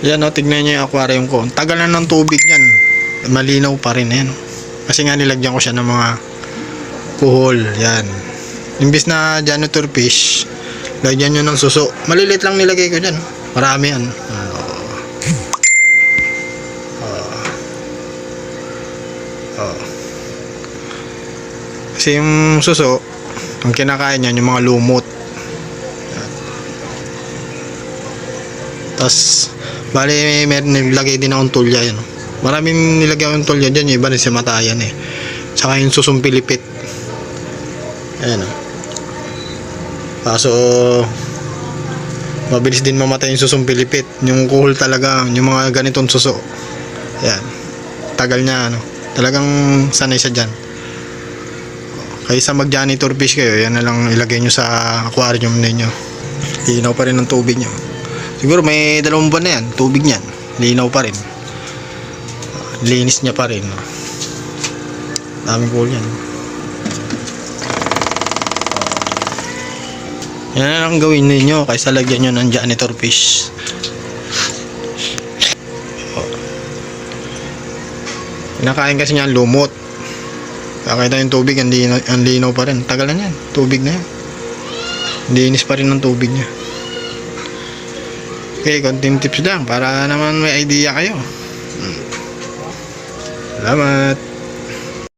Yan o, tignan nyo yung aquarium ko. Tagal na ng tubig yan. Malinaw pa rin yan. Kasi nga nilagyan ko siya ng mga kuhol. Yan. Imbis na janitor fish, lagyan nyo ng suso. Malilit lang nilagay ko dyan. Marami yan. Ah. Ah. Ah. Kasi yung suso, ang kinakain niyan, yung mga lumot. Tapos, bali, may nilagay din akong tulya yun. Maraming nilagay akong tulya dyan, yung iba rin si Matayan eh. Tsaka yung susong pilipit. Ayan o. Kaso, mabilis din mamatay yung susong pilipit. Yung kuhol talaga, yung mga ganitong suso. Ayan. Tagal niya, ano. Talagang sanay siya dyan. Kaysa mag janitor fish kayo, yan na lang ilagay nyo sa aquarium ninyo. Linaw pa rin ang tubig nyo. Siguro may dalawang buwan na yan, tubig niyan. Linaw pa rin. Linis niya pa rin. Daming pool yan. Yan na lang gawin ninyo kaysa lagyan nyo ng janitor fish. Kinakain kasi niya ang lumot. Kakita yung tubig, ang linaw, ang linaw pa rin. Tagal na yan, tubig na yan. Linis pa rin ng tubig niya. Okay, konting tips lang para naman may idea kayo. Hmm. Salamat.